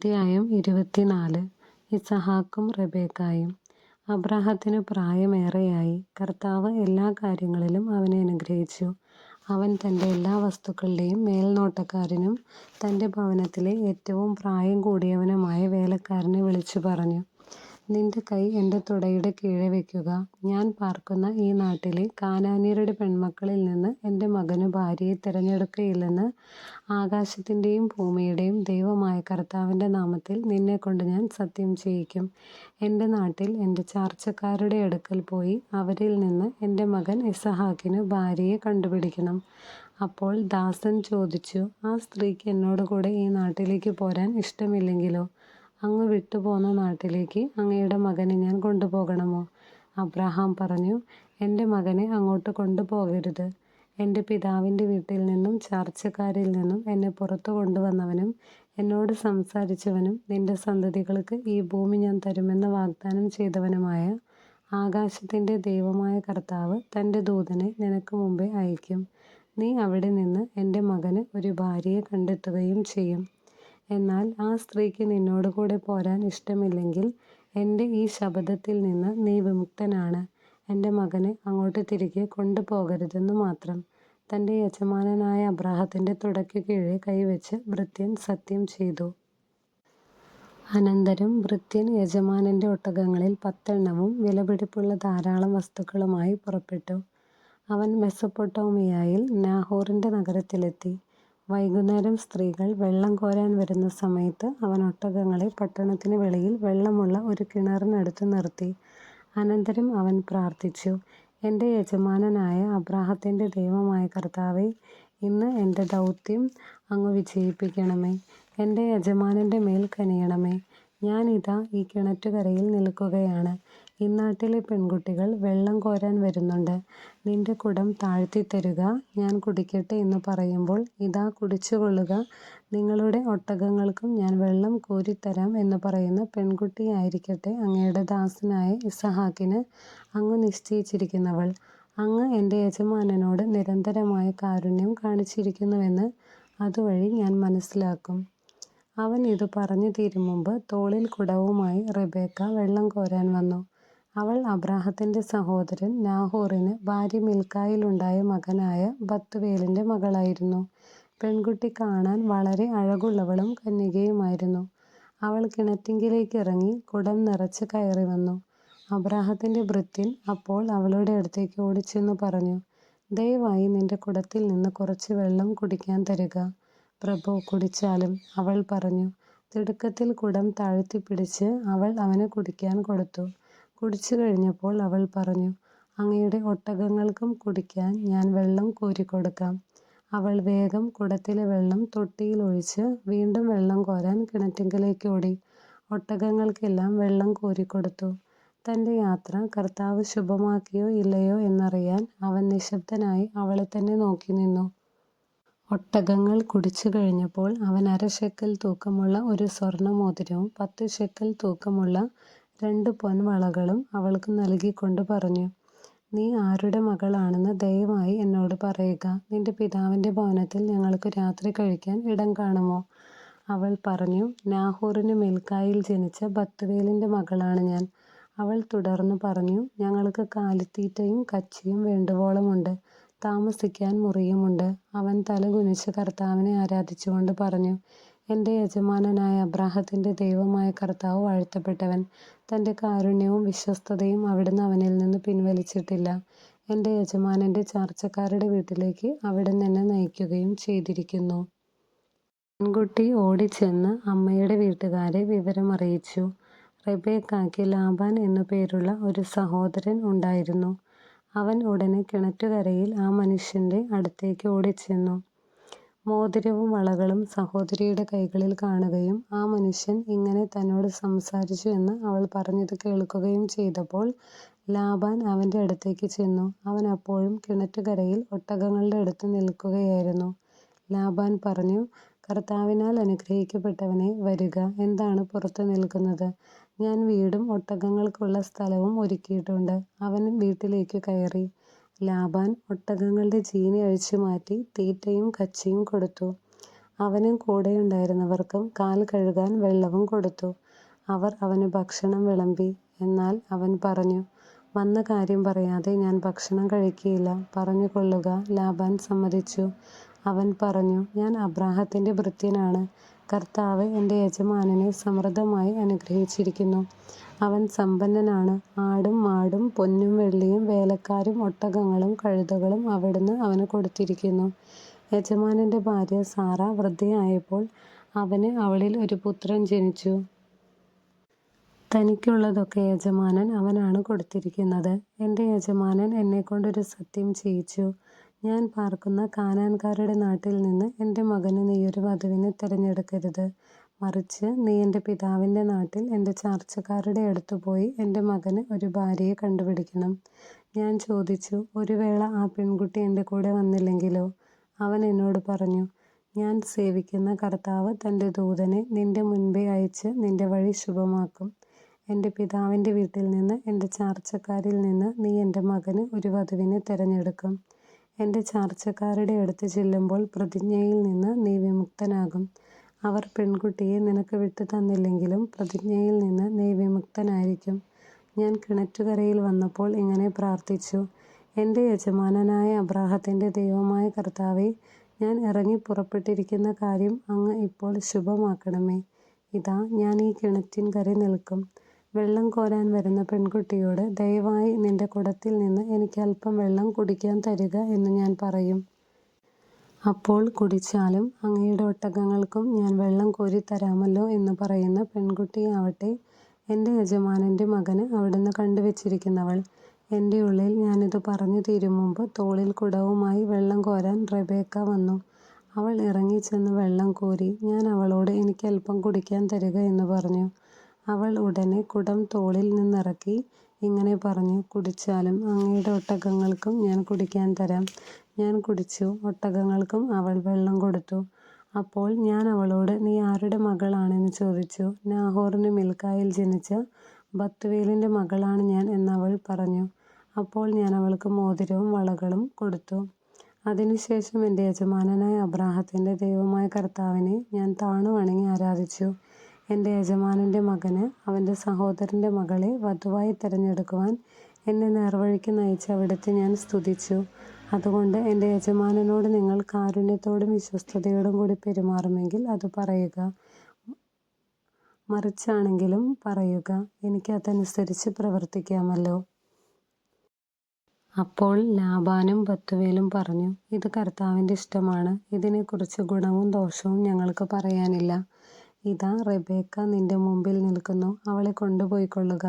അധ്യായം ഇരുപത്തിനാല് ഇസഹാക്കും റബേക്കായും അബ്രാഹത്തിന് പ്രായമേറെയായി. കർത്താവ് എല്ലാ കാര്യങ്ങളിലും അവനെ അനുഗ്രഹിച്ചു. അവൻ തന്റെ എല്ലാ വസ്തുക്കളുടെയും മേൽനോട്ടക്കാരനും തന്റെ ഭവനത്തിലെ ഏറ്റവും പ്രായം കൂടിയവനുമായ വേലക്കാരനെ വിളിച്ചു പറഞ്ഞു, നിന്റെ കൈ എന്റെ തുടയുടെ കീഴെ വയ്ക്കുക. ഞാൻ പാർക്കുന്ന ഈ നാട്ടിലെ കാനാനിയരുടെ പെൺമക്കളിൽ നിന്ന് എന്റെ മകനു ഭാര്യയെ തിരഞ്ഞെടുക്കുകയില്ലെന്ന് ആകാശത്തിന്റെയും ഭൂമിയുടെയും ദൈവമായ കർത്താവിന്റെ നാമത്തിൽ നിന്നെക്കൊണ്ട് ഞാൻ സത്യം ചെയ്യിക്കും. എന്റെ നാട്ടിൽ എന്റെ ചാർച്ചക്കാരുടെ അടുക്കൽ പോയി അവരിൽ നിന്ന് എന്റെ മകൻ ഇസഹാക്കിനു ഭാര്യയെ കണ്ടുപിടിക്കണം. അപ്പോൾ ദാസൻ ചോദിച്ചു, ആ സ്ത്രീക്ക് എന്നോട് കൂടെ ഈ നാട്ടിലേക്ക് പോരാൻ ഇഷ്ടമില്ലെങ്കിലോ? അങ്ങ് വിട്ടുപോന്ന നാട്ടിലേക്ക് അങ്ങയുടെ മകനെ ഞാൻ കൊണ്ടുപോകണമോ? അബ്രഹാം പറഞ്ഞു, എന്റെ മകനെ അങ്ങോട്ട് കൊണ്ടുപോകരുത്. എന്റെ പിതാവിന്റെ വീട്ടിൽ നിന്നും ചർച്ചക്കാരിൽ നിന്നും എന്നെ പുറത്തു കൊണ്ടുവന്നവനും എന്നോട് സംസാരിച്ചവനും നിന്റെ സന്തതികൾക്ക് ഈ ഭൂമി ഞാൻ തരുമെന്ന് വാഗ്ദാനം ചെയ്തവനുമായ ആകാശത്തിന്റെ ദൈവമായ കർത്താവ് തന്റെ ദൂതനെ നിനക്ക് മുമ്പേ അയക്കും. നീ അവിടെ നിന്ന് എന്റെ മകന് ഒരു ഭാര്യയെ കണ്ടെത്തുകയും ചെയ്യും. എന്നാൽ ആ സ്ത്രീക്ക് നിന്നോടുകൂടെ പോരാൻ ഇഷ്ടമില്ലെങ്കിൽ എന്റെ ഈ ശബ്ദത്തിൽ നിന്ന് നീ വിമുക്തനാണ്. എന്റെ മകനെ അങ്ങോട്ട് തിരികെ കൊണ്ടുപോകരുതെന്നു മാത്രം. തന്റെ യജമാനനായ അബ്രാഹത്തിന്റെ തുടയ്ക്കു കീഴെ കൈവച്ച് ഭൃത്യൻ സത്യം ചെയ്തു. അനന്തരം ഭൃത്യൻ യജമാനന്റെ ഒട്ടകങ്ങളിൽ പത്തെണ്ണവും വിലപിടിപ്പുള്ള ധാരാളം വസ്തുക്കളുമായി പുറപ്പെട്ടു. അവൻ മെസൊപ്പൊട്ടാമിയായിൽ നാഹോറിന്റെ നഗരത്തിലെത്തി. വൈകുന്നേരം സ്ത്രീകൾ വെള്ളം കോരാൻ വരുന്ന സമയത്ത് അവൻ ഒട്ടകങ്ങളെ പട്ടണത്തിനു വെളിയിൽ വെള്ളമുള്ള ഒരു കിണറിനടുത്ത് നിർത്തി. അനന്തരം അവൻ പ്രാർത്ഥിച്ചു, എന്റെ യജമാനനായ അബ്രാഹത്തിന്റെ ദൈവമായ കർത്താവേ, ഇന്ന് എന്റെ ദൗത്യം അങ്ങ് വിജയിപ്പിക്കണമേ. എന്റെ യജമാനന്റെ മേൽ കനിയണമേ. ഞാൻ ഇതാ ഈ കിണറ്റുകരയിൽ നിൽക്കുകയാണ്. ഇന്നാട്ടിലെ പെൺകുട്ടികൾ വെള്ളം കോരാൻ വരുന്നുണ്ട്. നിന്റെ കുടം താഴ്ത്തിത്തരുക, ഞാൻ കുടിക്കട്ടെ എന്ന് പറയുമ്പോൾ ഇതാ കുടിച്ചുകൊള്ളുക, നിങ്ങളുടെ ഒട്ടകങ്ങൾക്കും ഞാൻ വെള്ളം കോരിത്തരാം എന്ന് പറയുന്ന പെൺകുട്ടിയായിരിക്കട്ടെ അങ്ങയുടെ ദാസനായ ഇസഹാക്കിന് അങ്ങ് നിശ്ചയിച്ചിരിക്കുന്നവൾ. അങ്ങ് എന്റെ യജമാനനോട് നിരന്തരമായ കാരുണ്യം കാണിച്ചിരിക്കുന്നുവെന്ന് അതുവഴി ഞാൻ മനസ്സിലാക്കും. അവൻ ഇതു പറഞ്ഞു തീരുംമുമ്പ് തോളിൽ കുടവുമായി റിബേക്ക വെള്ളം കോരാൻ വന്നു. അവൾ അബ്രാഹത്തിന്റെ സഹോദരൻ നാഹോറിന് ഭാര്യ മിൽക്കായിലുണ്ടായ മകനായ ബത്തുവേലിന്റെ മകളായിരുന്നു. പെൺകുട്ടി കാണാൻ വളരെ അഴകുള്ളവളും കന്യകയുമായിരുന്നു. അവൾ കിണറ്റിങ്കലേക്കിറങ്ങി കുടം നിറച്ച് കയറി വന്നു. അബ്രാഹത്തിന്റെ ഭൃത്യൻ അപ്പോൾ അവളുടെ അടുത്തേക്ക് ഓടിച്ചെന്നു പറഞ്ഞു, ദയവായി നിന്റെ കുടത്തിൽ നിന്ന് കുറച്ച് വെള്ളം കുടിക്കാൻ തരുക. പ്രഭു കുടിച്ചാലും. അവൾ പറഞ്ഞു. തിടുക്കത്തിൽ കുടം താഴ്ത്തിപ്പിടിച്ച് അവൾ അവന് കുടിക്കാൻ കൊടുത്തു. കുടിച്ചു കഴിഞ്ഞപ്പോൾ അവൾ പറഞ്ഞു, അങ്ങയുടെ ഒട്ടകങ്ങൾക്കും കുടിക്കാൻ ഞാൻ വെള്ളം കോരിക്കൊടുക്കാം. അവൾ വേഗം കുടത്തിലെ വെള്ളം തൊട്ടിയിൽ ഒഴിച്ച് വീണ്ടും വെള്ളം കോരാൻ കിണറ്റിങ്കലേക്ക് ഓടി. ഒട്ടകങ്ങൾക്കെല്ലാം വെള്ളം കോരിക്കൊടുത്തു. തന്റെ യാത്ര കർത്താവ് ശുഭമാക്കിയോ ഇല്ലയോ എന്നറിയാൻ അവൻ നിശബ്ദനായി അവളെ തന്നെ നോക്കി നിന്നു. ഒട്ടകങ്ങൾ കുടിച്ചു കഴിഞ്ഞപ്പോൾ അവൻ അര ഷെക്കൽ തൂക്കമുള്ള ഒരു സ്വർണമോതിരവും പത്ത് ഷെക്കൽ തൂക്കമുള്ള രണ്ട് പൊൻവളകളും അവൾക്ക് നൽകിക്കൊണ്ട് പറഞ്ഞു, നീ ആരുടെ മകളാണെന്ന് ദയവായി എന്നോട് പറയുക. നിന്റെ പിതാവിന്റെ ഭവനത്തിൽ ഞങ്ങൾക്ക് രാത്രി കഴിക്കാൻ ഇടം കാണുമോ? അവൾ പറഞ്ഞു, നാഹോറിന് മിൽക്കായിൽ ജനിച്ച ബത്തുവേലിന്റെ മകളാണ് ഞാൻ. അവൾ തുടർന്നു പറഞ്ഞു, ഞങ്ങൾക്ക് കാലിത്തീറ്റയും കച്ചിയും വേണ്ടുവോളമുണ്ട്. താമസിക്കാൻ മുറിയുമുണ്ട്. അവൻ തല തലകുനിച്ച് കർത്താവിനെ ആരാധിച്ചുകൊണ്ട് പറഞ്ഞു, എന്റെ യജമാനനായ അബ്രാഹത്തിന്റെ ദൈവമായ കർത്താവ് വാഴ്ത്തപ്പെട്ടവൻ. തന്റെ കാരുണ്യവും വിശ്വസ്തതയും അവിടുന്ന് അവനിൽ നിന്ന് പിൻവലിച്ചിട്ടില്ല. എന്റെ യജമാനന്റെ ചാർച്ചക്കാരുടെ വീട്ടിലേക്ക് അവിടുന്ന് എന്നെ നയിക്കുകയും ചെയ്തിരിക്കുന്നു. പെൺകുട്ടി ഓടിച്ചെന്ന് അമ്മയുടെ വീട്ടുകാരെ വിവരമറിയിച്ചു. റബേക്കാക്ക് ലാബാൻ എന്നു പേരുള്ള ഒരു സഹോദരൻ ഉണ്ടായിരുന്നു. അവൻ ഉടനെ കിണറ്റുകരയിൽ ആ മനുഷ്യന്റെ അടുത്തേക്ക് ഓടിച്ചെന്നു. മോതിരവും വളകളും സഹോദരിയുടെ കൈകളിൽ കാണുകയും ആ മനുഷ്യൻ ഇങ്ങനെ തന്നോട് സംസാരിച്ചു എന്ന് അവൾ പറഞ്ഞത് കേൾക്കുകയും ചെയ്തപ്പോൾ ലാബാൻ അവന്റെ അടുത്തേക്ക് ചെന്നു. അവൻ അപ്പോഴും കിണറ്റുകരയിൽ ഒട്ടകങ്ങളുടെ അടുത്ത് നിൽക്കുകയായിരുന്നു. ലാബാൻ പറഞ്ഞു, കർത്താവിനാൽ അനുഗ്രഹിക്കപ്പെട്ടവനേ, വരുക, എന്താണ് പുറത്ത് നിൽക്കുന്നത്? ഞാൻ വീടും ഒട്ടകങ്ങൾക്കുള്ള സ്ഥലവും ഒരുക്കിയിട്ടുണ്ട്. അവൻ വീട്ടിലേക്കു കയറി. ലാബാൻ ഒട്ടകങ്ങളുടെ ജീനി അഴിച്ചു മാറ്റി തീറ്റയും കച്ചിയും കൊടുത്തു. അവനും കൂടെയുണ്ടായിരുന്നവർക്കും കാൽ കഴുകാൻ വെള്ളവും കൊടുത്തു. അവർ അവന് ഭക്ഷണം വിളമ്പി. എന്നാൽ അവൻ പറഞ്ഞു, വന്ന കാര്യം പറയാതെ ഞാൻ ഭക്ഷണം കഴിക്കയില്ല. പറഞ്ഞുകൊള്ളുക. ലാബാൻ സമ്മതിച്ചു. അവൻ പറഞ്ഞു, ഞാൻ അബ്രാഹത്തിന്റെ ഭൃത്യനാണ്. കർത്താവ് എന്റെ യജമാനനെ സമൃദ്ധമായി അനുഗ്രഹിച്ചിരിക്കുന്നു. അവൻ സമ്പന്നനാണ്. ആടും മാടും പൊന്നും വെള്ളിയും വേലക്കാരും ഒട്ടകങ്ങളും കഴുതകളും അവിടുന്ന് അവന് കൊടുത്തിരിക്കുന്നു. യജമാനന്റെ ഭാര്യ സാറ വൃദ്ധയായപ്പോൾ അവന് അവളിൽ ഒരു പുത്രൻ ജനിച്ചു. തനിക്കുള്ളതൊക്കെ യജമാനൻ അവനാണ് കൊടുത്തിരിക്കുന്നത്. എന്റെ യജമാനൻ എന്നെക്കൊണ്ടൊരു സത്യം ചെയ്യിച്ചു. ഞാൻ പാർക്കുന്ന കാനാൻകാരുടെ നാട്ടിൽ നിന്ന് എന്റെ മകന് നീയൊരു വധുവിനെ തിരഞ്ഞെടുക്കരുത്. മറിച്ച് നീ എന്റെ പിതാവിന്റെ നാട്ടിൽ എന്റെ ചാർച്ചക്കാരുടെ അടുത്തുപോയി എന്റെ മകന് ഒരു ഭാര്യയെ കണ്ടുപിടിക്കണം. ഞാൻ ചോദിച്ചു, ഒരു വേള ആ പെൺകുട്ടി എന്റെ കൂടെ വന്നില്ലെങ്കിലോ? അവൻ എന്നോട് പറഞ്ഞു, ഞാൻ സേവിക്കുന്ന കർത്താവ് തന്റെ ദൂതനെ നിന്റെ മുൻപേ അയച്ച് നിന്റെ വഴി ശുഭമാക്കും. എന്റെ പിതാവിന്റെ വീട്ടിൽ നിന്ന് എന്റെ ചാർച്ചക്കാരിൽ നിന്ന് നീ എന്റെ മകന് ഒരു വധുവിനെ തിരഞ്ഞെടുക്കും. എന്റെ ചാർച്ചക്കാരുടെ അടുത്ത് ചെല്ലുമ്പോൾ പ്രതിജ്ഞയിൽ നിന്ന് നീ വിമുക്തനാകും. അവർ പെൺകുട്ടിയെ നിനക്ക് വിട്ടു തന്നില്ലെങ്കിലും പ്രതിജ്ഞയിൽ നിന്ന് നീ വിമുക്തനായിരിക്കും. ഞാൻ കിണറ്റുകരയിൽ വന്നപ്പോൾ ഇങ്ങനെ പ്രാർത്ഥിച്ചു, എന്റെ യജമാനനായ അബ്രാഹത്തിന്റെ ദൈവമായ കർത്താവെ ഞാൻ ഇറങ്ങി പുറപ്പെട്ടിരിക്കുന്ന കാര്യം അങ്ങ് ഇപ്പോൾ ശുഭമാക്കണമേ. ഇതാ ഞാൻ ഈ കിണറ്റിൻകരെ നിൽക്കും. വെള്ളം കോരാൻ വരുന്ന പെൺകുട്ടിയോട് ദയവായി നിന്റെ കുടത്തിൽ നിന്ന് എനിക്ക് അല്പം വെള്ളം കുടിക്കാൻ തരിക എന്ന് ഞാൻ പറയും. അപ്പോൾ കുടിച്ചാലും അങ്ങയുടെ ഒട്ടകങ്ങൾക്കും ഞാൻ വെള്ളം കോരി തരാമല്ലോ എന്ന് പറയുന്ന പെൺകുട്ടിയാവട്ടെ എന്റെ യജമാനന്റെ മകന് അവിടുന്ന് കണ്ടുവച്ചിരിക്കുന്നവൾ. എന്റെ ഉള്ളിൽ ഞാനിത് പറഞ്ഞു തീരും മുമ്പ് തോളിൽ കുടവുമായി വെള്ളം കോരാൻ റെബേക്ക വന്നു. അവൾ ഇറങ്ങിച്ചെന്ന് വെള്ളം കോരി. ഞാൻ അവളോട് എനിക്ക് അല്പം കുടിക്കാൻ തരിക എന്ന് പറഞ്ഞു. അവൾ ഉടനെ കുടം തോളിൽ നിന്നിറക്കി ഇങ്ങനെ പറഞ്ഞു, കുടിച്ചാലും അങ്ങയുടെ ഒട്ടകങ്ങൾക്കും ഞാൻ കുടിക്കാൻ തരാം. ഞാൻ കുടിച്ചു. ഒട്ടകങ്ങൾക്കും അവൾ വെള്ളം കൊടുത്തു. അപ്പോൾ ഞാൻ അവളോട് നീ ആരുടെ മകളാണെന്ന് ചോദിച്ചു. നാഹോറിന് മിൽക്കായിൽ ജനിച്ച ബത്തുവേലിന്റെ മകളാണ് ഞാൻ എന്നവൾ പറഞ്ഞു. അപ്പോൾ ഞാൻ അവൾക്ക് മോതിരവും വളകളും കൊടുത്തു. അതിനുശേഷം എന്റെ യജമാനനായ അബ്രാഹത്തിന്റെ ദൈവമായ കർത്താവിനെ ഞാൻ താണു വണങ്ങി ആരാധിച്ചു. എന്റെ യജമാനന്റെ മകന് അവന്റെ സഹോദരന്റെ മകളെ വധുവായി തിരഞ്ഞെടുക്കുവാൻ എന്നെ നേർവഴിക്ക് നയിച്ച അവിടുത്തെ ഞാൻ സ്തുതിച്ചു. അതുകൊണ്ട് എന്റെ യജമാനനോട് നിങ്ങൾ കാരുണ്യത്തോടും വിശ്വസ്തയോടും കൂടി പെരുമാറുമെങ്കിൽ അത് പറയുക. മറിച്ചാണെങ്കിലും പറയുക. എനിക്ക് അതനുസരിച്ച് പ്രവർത്തിക്കാമല്ലോ. അപ്പോൾ ലാബാനും ബത്തുവേലും പറഞ്ഞു, ഇത് കർത്താവിന്റെ ഇഷ്ടമാണ്. ഇതിനെക്കുറിച്ച് ഗുണവും ദോഷവും ഞങ്ങൾക്ക് പറയാനില്ല. ഇതാ റെബേക്ക നിന്റെ മുമ്പിൽ നിൽക്കുന്നു. അവളെ കൊണ്ടുപോയിക്കൊള്ളുക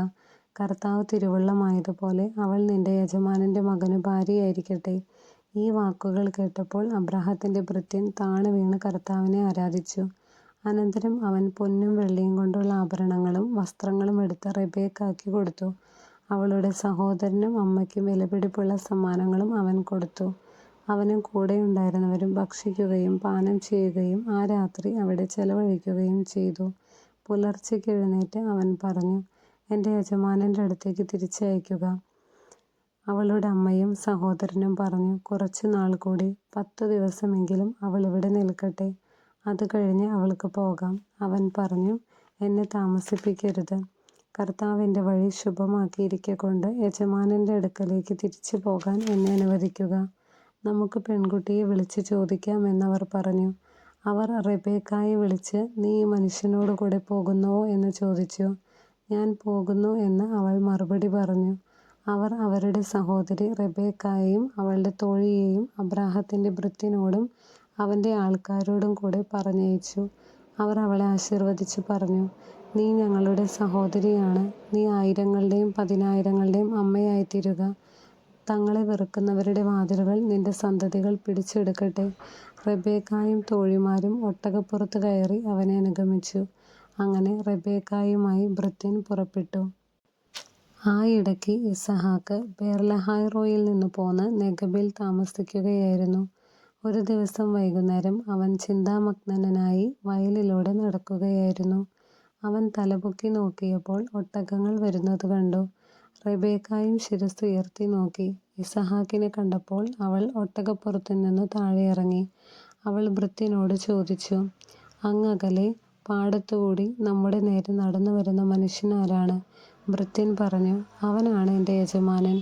കർത്താവ് തിരുവുള്ളമായതുപോലെ അവൾ നിന്റെ യജമാനന്റെ മകനു ഭാര്യയായിരിക്കട്ടെ. ഈ വാക്കുകൾ കേട്ടപ്പോൾ അബ്രാഹത്തിന്റെ ഭൃത്യൻ താണുവീണ് കർത്താവിനെ ആരാധിച്ചു. അനന്തരം അവൻ പൊന്നും വെള്ളിയും കൊണ്ടുള്ള ആഭരണങ്ങളും വസ്ത്രങ്ങളും എടുത്ത് റെബേക്കാക്കി കൊടുത്തു. അവളുടെ സഹോദരനും അമ്മയ്ക്കും വിലപിടിപ്പുള്ള സമ്മാനങ്ങളും അവൻ കൊടുത്തു. അവനും കൂടെ ഉണ്ടായിരുന്നവരും ഭക്ഷിക്കുകയും പാനം ചെയ്യുകയും ആ രാത്രി അവിടെ ചെലവഴിക്കുകയും ചെയ്തു. പുലർച്ചയ്ക്ക് എഴുന്നേറ്റ് അവൻ പറഞ്ഞു, എന്റെ യജമാനന്റെ അടുത്തേക്ക് തിരിച്ചയയ്ക്കുക. അവളുടെ അമ്മയും സഹോദരനും പറഞ്ഞു, കുറച്ച് നാൾ കൂടി, പത്തു ദിവസമെങ്കിലും അവൾ ഇവിടെ നിൽക്കട്ടെ. അതുകഴിഞ്ഞ് അവൾക്ക് പോകാം. അവൻ പറഞ്ഞു, എന്നെ താമസിപ്പിക്കരുത്. കർത്താവ് എന്റെ വഴി ശുഭമാക്കിയിരിക്കകൊണ്ട് യജമാനന്റെ അടുക്കലേക്ക് തിരിച്ചു പോകാൻ എന്നെ അനുവദിക്കുക. നമുക്ക് പെൺകുട്ടിയെ വിളിച്ച് ചോദിക്കാം എന്നവർ പറഞ്ഞു. അവർ റെബെക്കായെ വിളിച്ച്, നീ ഈ മനുഷ്യനോടുകൂടെ പോകുന്നുവോ എന്ന് ചോദിച്ചു. ഞാൻ പോകുന്നു എന്ന് അവൾ മറുപടി പറഞ്ഞു. അവർ അവരുടെ സഹോദരി റെബെക്കായെയും അവളുടെ തോഴിയെയും അബ്രാഹത്തിന്റെ ഭൃത്യനോടും അവന്റെ ആൾക്കാരോടും കൂടെ പറഞ്ഞയച്ചു. അവർ അവളെ ആശീർവദിച്ചു പറഞ്ഞു, നീ ഞങ്ങളുടെ സഹോദരിയാണ്. നീ ആയിരങ്ങളുടെയും പതിനായിരങ്ങളുടെയും അമ്മയായിത്തീരുക. തങ്ങളെ വെറുക്കുന്നവരുടെ വാതിലുകൾ നിന്റെ സന്തതികൾ പിടിച്ചെടുക്കട്ടെ. റബേക്കായും തോഴിമാരും ഒട്ടകപ്പുറത്ത് കയറി അവനെ അനുഗമിച്ചു. അങ്ങനെ റബേക്കായുമായി ഭൃത്യൻ പുറപ്പെട്ടു. ആ ഇടയ്ക്ക് ഇസഹാക്ക് ബേർലഹായ്റോയിൽ നിന്ന് പോന്ന് നെഗബിൽ താമസിക്കുകയായിരുന്നു. ഒരു ദിവസം വൈകുന്നേരം അവൻ ചിന്താമഗ്നനായി വയലിലൂടെ നടക്കുകയായിരുന്നു. അവൻ തലപൊക്കി നോക്കിയപ്പോൾ ഒട്ടകങ്ങൾ വരുന്നത് കണ്ടു. റെബെക്കായും ശിരസ്സുയർത്തി നോക്കി. ഇസഹാക്കിനെ കണ്ടപ്പോൾ അവൾ ഒട്ടകപ്പുറത്തുനിന്നു താഴെ ഇറങ്ങി. അവൾ വൃത്തിനോട് ചോദിച്ചു, അങ്ങകലെ പാടത്തുകൂടി നമ്മുടെ നേരെ നടന്നു നടന്നുവരുന്ന മനുഷ്യനാരാണ്? ഭൃത്യൻ പറഞ്ഞു, അവനാണ് എന്റെ യജമാനൻ.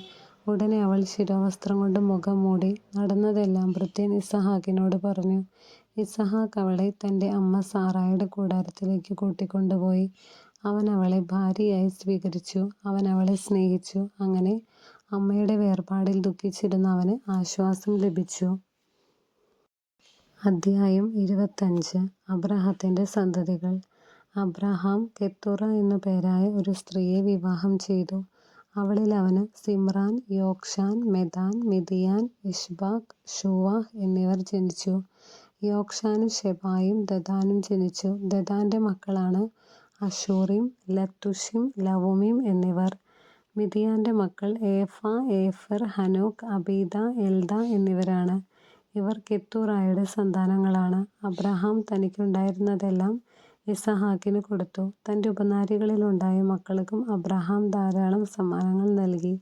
ഉടനെ അവൾ ശിരോവസ്ത്രം കൊണ്ട് മുഖം മൂടി. നടന്നതെല്ലാം ഭൃത്യൻ ഇസഹാക്കിനോട് പറഞ്ഞു. ഇസഹാക്ക് അവളെ തന്റെ അമ്മ സാറായുടെ കൂടാരത്തിലേക്ക് കൂട്ടിക്കൊണ്ടുപോയി. അവൻ അവളെ ഭാര്യയായി സ്വീകരിച്ചു. അവൻ അവളെ സ്നേഹിച്ചു. അങ്ങനെ അമ്മയുടെ വേർപാടിൽ ദുഃഖിച്ചിരുന്ന അവന് ആശ്വാസം ലഭിച്ചു. അദ്ധ്യായം ഇരുപത്തഞ്ച് അബ്രഹത്തിന്റെ സന്തതികൾ അബ്രഹാം കെത്തുറ എന്നു പേരായ ഒരു സ്ത്രീയെ വിവാഹം ചെയ്തു. അവളിൽ അവന് സിമ്രാൻ, യോക്ഷാൻ മെദാൻ, മിതിയാൻ ഇഷ്ബാഖ് ഷുവാഹ് എന്നിവർ ജനിച്ചു. യോക്ഷാനും ഷെബായും ദദാനും ജനിച്ചു. ദദാന്റെ മക്കളാണ് അശൂറീം, ലത്തുഷിം ലവുമിം എന്നിവർ. മിദിയാന്റെ മക്കൾ ഏഫാ, ഏഫെർ, ഹനോക്, അബീദ, എൽദാ എന്നിവരാണ്. ഇവർ കെത്തൂറായുടെ സന്താനങ്ങളാണ്. അബ്രഹാം തനിക്കുണ്ടായിരുന്നതെല്ലാം ഇസഹാക്കിന് കൊടുത്തു. തന്റെ ഉപനാരികളിലുണ്ടായ മക്കൾക്കും അബ്രഹാം ധാരാളം സമ്മാനങ്ങൾ നൽകി.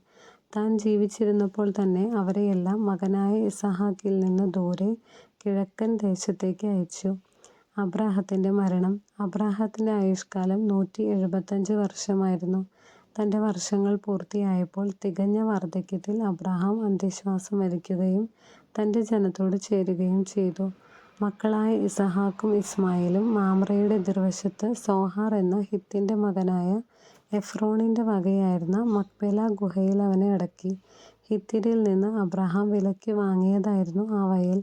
താൻ ജീവിച്ചിരുന്നപ്പോൾ തന്നെ അവരെയെല്ലാം മകനായ ഇസഹാക്കിൽ നിന്ന് ദൂരെ കിഴക്കൻ ദേശത്തേക്ക് അയച്ചു. അബ്രാഹത്തിന്റെ മരണം അബ്രാഹത്തിന്റെ ആയുഷ്കാലം നൂറ്റി എഴുപത്തഞ്ച് വർഷമായിരുന്നു. തന്റെ വർഷങ്ങൾ പൂർത്തിയായപ്പോൾ തികഞ്ഞ വാർദ്ധക്യത്തിൽ അബ്രാഹാം അന്ത്യശ്വാസം വലിക്കുകയും തന്റെ ജനത്തോട് ചേരുകയും ചെയ്തു. മക്കളായ ഇസഹാക്കും ഇസ്മായിലും മാമ്രയുടെ എതിർവശത്ത് സോഹാർ എന്ന ഹിത്തിന്റെ മകനായ എഫ്രോണിന്റെ വകയായിരുന്ന മക്പേല ഗുഹയിൽ അവനെ അടക്കി. ഹിത്യരിൽ നിന്ന് അബ്രഹാം വിലയ്ക്ക് വാങ്ങിയതായിരുന്നു ആ വയൽ.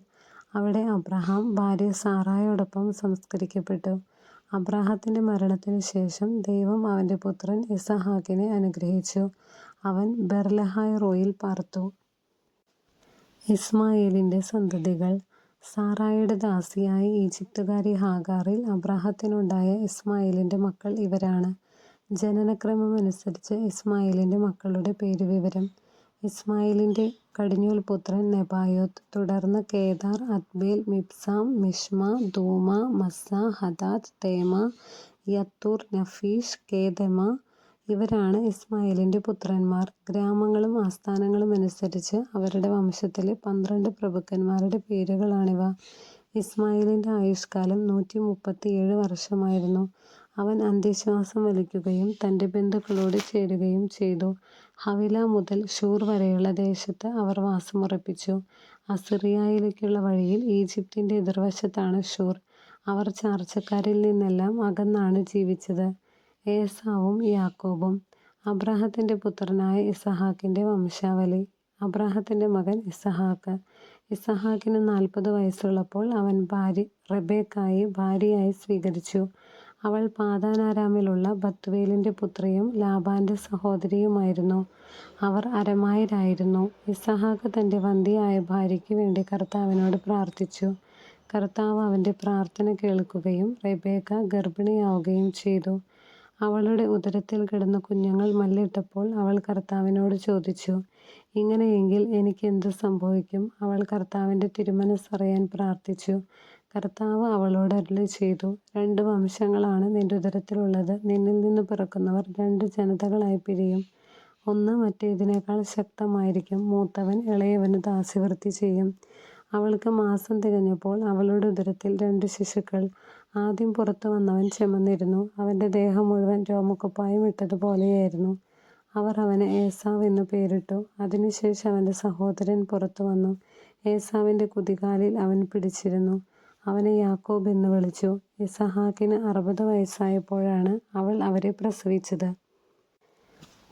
അവിടെ അബ്രഹാം ഭാര്യ സാറായോടൊപ്പം സംസ്കരിക്കപ്പെട്ടു. അബ്രാഹത്തിന്റെ മരണത്തിനുശേഷം ദൈവം അവന്റെ പുത്രൻ ഇസഹാക്കിനെ അനുഗ്രഹിച്ചു. അവൻ ബെർലഹായ്റോയിൽ പാർത്തു. ഇസ്മായേലിന്റെ സന്തതികൾ സാറായുടെ ദാസിയായ ഈജിപ്തുകാരി ഹാഗാറിൽ അബ്രാഹത്തിനുണ്ടായ ഇസ്മായേലിന്റെ മക്കൾ ഇവരാണ്. ജനനക്രമമനുസരിച്ച് ഇസ്മായേലിന്റെ മക്കളുടെ പേരുവിവരം. ഇസ്മായേലിന്റെ കടിഞ്ഞൂൽ പുത്രൻ നെബായോത്ത്. തുടർന്ന് Kedar, Adbeel, Mibsam, Mishma Dumah, Massa, Hadad, Tema, Jetur, Naphish, Kedemah ഇവരാണ് ഇസ്മായിലിന്റെ പുത്രന്മാർ. ഗ്രാമങ്ങളും ആസ്ഥാനങ്ങളും അനുസരിച്ച് അവരുടെ വംശത്തിലെ പന്ത്രണ്ട് പ്രഭുക്കന്മാരുടെ പേരുകളാണിവ. ഇസ്മായേലിന്റെ ആയുഷ്കാലം നൂറ്റി മുപ്പത്തിയേഴ് വർഷമായിരുന്നു. അവൻ അന്ത്യശ്വാസം വലിക്കുകയും തന്റെ ബന്ധുക്കളോട് ചേരുകയും ചെയ്തു. ഹവില മുതൽ ശൂർ വരെയുള്ള ദേശത്ത് അവർ വാസമുറപ്പിച്ചു. അസിറിയയിലേക്കുള്ള വഴിയിൽ ഈജിപ്റ്റിന്റെ എതിർവശത്താണ് ശൂർ. അവർ ചാർച്ചക്കാരിൽ നിന്നെല്ലാം അകന്നാണ് ജീവിച്ചത്. ഏസാവും യാക്കോബും. അബ്രാഹത്തിന്റെ പുത്രനായ ഇസഹാക്കിന്റെ വംശാവലി. അബ്രാഹത്തിന്റെ മകൻ യിസ്ഹാക്ക്. യിസ്ഹാക്കിന് നാൽപ്പത് വയസ്സുള്ളപ്പോൾ അവൻ ഭാര്യ റബേക്കായി ഭാര്യയായി സ്വീകരിച്ചു. അവൾ പാതാനാരാമിലുള്ള ബത്വേലിന്റെ പുത്രിയും ലാബാന്റെ സഹോദരിയുമായിരുന്നു. അവർ അരമായരായിരുന്നു. ഇസഹാക്ക് തന്റെ വന്ധ്യയായ ഭാര്യയ്ക്ക് വേണ്ടി കർത്താവിനോട് പ്രാർത്ഥിച്ചു. കർത്താവ് അവന്റെ പ്രാർത്ഥന കേൾക്കുകയും റബേക്ക ഗർഭിണിയാവുകയും ചെയ്തു. അവളുടെ ഉദരത്തിൽ കിടന്ന കുഞ്ഞുങ്ങൾ മല്ലിട്ടപ്പോൾ അവൾ കർത്താവിനോട് ചോദിച്ചു, ഇങ്ങനെയെങ്കിൽ എനിക്ക് എന്ത് സംഭവിക്കും? അവൾ കർത്താവിന്റെ തിരുമനസ്സറിയാൻ പ്രാർത്ഥിച്ചു. കർത്താവ് അവളോട് അരുളിച്ചെയ്തു, രണ്ട് വംശങ്ങളാണ് നിന്റെ ഉദരത്തിലുള്ളത്. നിന്നിൽ നിന്ന് പിറക്കുന്നവർ രണ്ട് ജനതകളായി പിരിയും. ഒന്ന് മറ്റേതിനേക്കാൾ ശക്തമായിരിക്കും. മൂത്തവൻ ഇളയവന് ദാസിവൃത്തി ചെയ്യും. അവൾക്ക് മാസം തികഞ്ഞപ്പോൾ അവളുടെ ഉദരത്തിൽ രണ്ട് ശിശുക്കൾ. ആദ്യം പുറത്തു വന്നവൻ ചെമന്നിരുന്നു. അവന്റെ ദേഹം മുഴുവൻ രോമക്കുപ്പായം ഇട്ടതുപോലെയായിരുന്നു. അവർ അവന് ഏസാവ് എന്ന് പേരിട്ടു. അതിനുശേഷം അവന്റെ സഹോദരൻ പുറത്തു വന്നു ഏസാവിന്റെ കുതികാലിൽ അവൻ പിടിച്ചിരുന്നു. അവനെ യാക്കോബ് എന്ന് വിളിച്ചു. ഇസഹാക്കിന് അറുപത് വയസ്സായപ്പോഴാണ് അവൾ അവരെ പ്രസവിച്ചത്.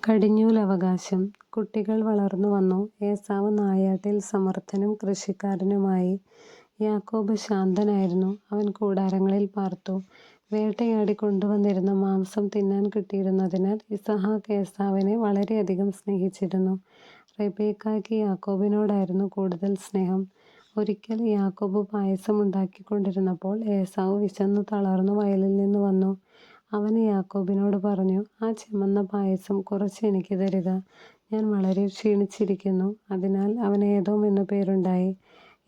കടിഞ്ഞൂലവകാശം. കുട്ടികൾ വളർന്നു വന്നു ഏസാവ് നായാട്ടിൽ സമർത്ഥനും കൃഷിക്കാരനുമായി. യാക്കോബ് ശാന്തനായിരുന്നു. അവൻ കൂടാരങ്ങളിൽ പാർത്തു. വേട്ടയാടി കൊണ്ടുവന്നിരുന്ന മാംസം തിന്നാൻ കിട്ടിയിരുന്നതിനാൽ ഇസഹാക്ക് ഏസാവിനെ വളരെയധികം സ്നേഹിച്ചിരുന്നു. റെബെക്കായ്ക്ക് യാക്കോബിനോടായിരുന്നു കൂടുതൽ സ്നേഹം. ഒരിക്കൽ യാക്കോബ് പായസം ഉണ്ടാക്കിക്കൊണ്ടിരുന്നപ്പോൾ ഏസാവ് വിശന്നു തളർന്നു വയലിൽ നിന്ന് വന്നു. അവൻ യാക്കോബിനോട് പറഞ്ഞു, ആ ചെമന്ന പായസം കുറച്ച് എനിക്ക് തരിക. ഞാൻ വളരെ ക്ഷീണിച്ചിരിക്കുന്നു. അതിനാൽ അവൻ ഏദോം എന്നു പേരുണ്ടായി.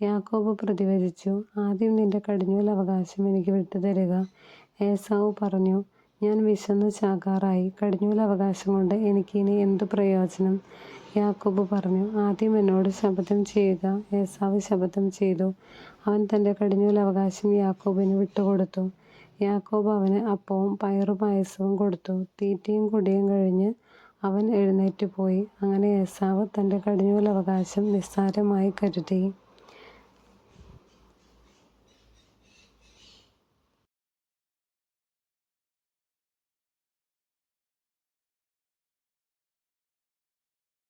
യാക്കോബ് പ്രതിവചിച്ചു, ആദ്യം നിന്റെ കടിഞ്ഞൂൽ അവകാശം എനിക്ക് വിട്ടുതരിക. ഏസാവ് പറഞ്ഞു, ഞാൻ വിശന്നു ചാകാറായി. കടിഞ്ഞൂലവകാശം കൊണ്ട് എനിക്കിനി എന്ത് പ്രയോജനം? യാക്കോബ് പറഞ്ഞു. ആദ്യം എന്നോട് ശപഥം ചെയ്യുക. ഏസാവ് ശപഥം ചെയ്തു. അവൻ തന്റെ കടിഞ്ഞൂൽ അവകാശം യാക്കോബിന് വിട്ടുകൊടുത്തു. യാക്കോബ് അവന് അപ്പവും പയറു പായസവും കൊടുത്തു. തീറ്റയും കുടിയും കഴിഞ്ഞ് അവൻ എഴുന്നേറ്റ് പോയി അങ്ങനെ ഏസാവ് തന്റെ കടിഞ്ഞൂൽ അവകാശം നിസ്സാരമായി കരുതി.